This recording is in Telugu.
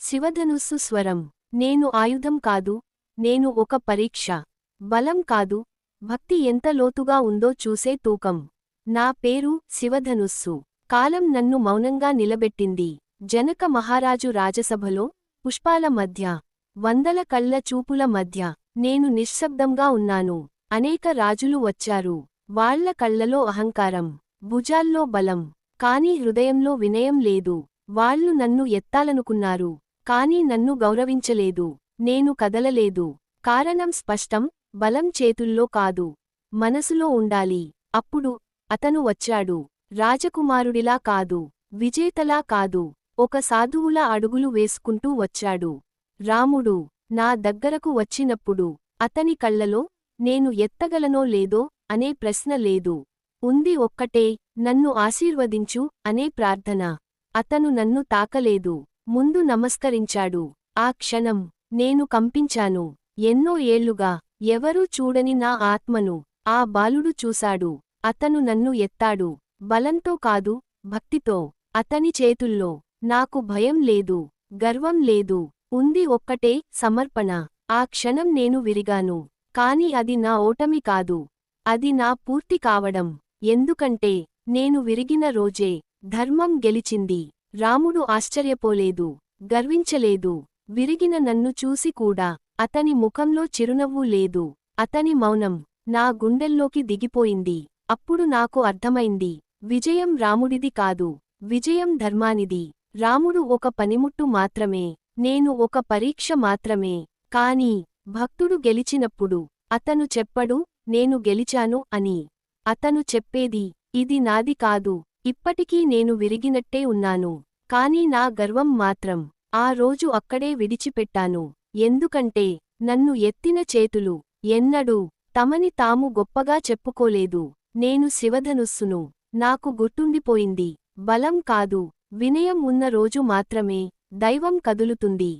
శివధనుస్సు స్వరం. నేను ఆయుధం కాదు నేను ఒక పరీక్ష. బలం కాదు భక్తి ఎంత లోతుగా ఉందో చూసే తూకం. నా పేరు శివధనుస్సు. కాలం నన్ను మౌనంగా నిలబెట్టింది. జనక మహారాజు రాజసభలో పుష్పాల మధ్య వందల కళ్ళ చూపుల మధ్య నేను నిశ్శబ్దంగా ఉన్నాను. అనేక రాజులు వచ్చారు. వాళ్ళ కళ్ళలో అహంకారం భుజాల్లో బలం. కాని హృదయంలో వినయం లేదు. వాళ్ళు నన్ను ఎత్తాలనుకున్నారు. కాని నన్ను గౌరవించలేదు. నేను కదలలేదు. కారణం స్పష్టం బలం చేతుల్లో కాదు. మనసులో ఉండాలి. అప్పుడు అతను వచ్చాడు. రాజకుమారుడిలా కాదు. విజేతలా కాదు. ఒక సాధువులా అడుగులు వేసుకుంటూ వచ్చాడు. రాముడు నా దగ్గరకు వచ్చినప్పుడు అతని కళ్ళలో నేను ఎత్తగలనో లేదో అనే ప్రశ్న లేదు. ఉంది ఒక్కటే నన్ను ఆశీర్వదించు అనే ప్రార్థన. అతను నన్ను తాకలేదు. ముందు నమస్కరించాడు. ఆ క్షణం నేను కంపించాను. ఎన్నో ఏళ్ళుగా ఎవరూ చూడని నా ఆత్మను ఆ బాలుడు చూశాడు. అతను నన్ను ఎత్తాడు. బలంతో కాదు భక్తితో. అతని చేతుల్లో నాకు భయం లేదు గర్వం లేదు. ఉంది ఒక్కటే సమర్పణ. ఆ క్షణం నేను విరిగాను. కాని అది నా ఓటమి కాదు. అది నా పూర్తి కావడం. ఎందుకంటే నేను విరిగిన రోజే ధర్మం గెలిచింది. రాముడు ఆశ్చర్యపోలేదు గర్వించలేదు విరిగిన నన్ను చూసి కూడా అతని ముఖంలో చిరునవ్వు లేదు అతని మౌనం నా గుండెల్లోకి దిగిపోయింది అప్పుడు నాకు అర్థమైంది విజయం రాముడిది కాదు విజయం ధర్మానిది రాముడు ఒక పనిముట్టు మాత్రమే నేను ఒక పరీక్ష మాత్రమే కాని భక్తుడు గెలిచినప్పుడు అతను చెప్పడు నేను గెలిచాను అని అతను చెప్పేది ఇది నాది కాదు ఇప్పటికీ నేను విరిగినట్టే ఉన్నాను కాని నా గర్వం మాత్రం ఆ రోజు అక్కడే విడిచిపెట్టాను. ఎందుకంటే నన్ను ఎత్తిన చేతులు ఎన్నడూ తమని తాము గొప్పగా చెప్పుకోలేదు. నేను శివధనుస్సును నాకు గుర్తుండిపోయింది. బలం కాదు వినయం ఉన్న రోజు మాత్రమే దైవం కదులుతుంది.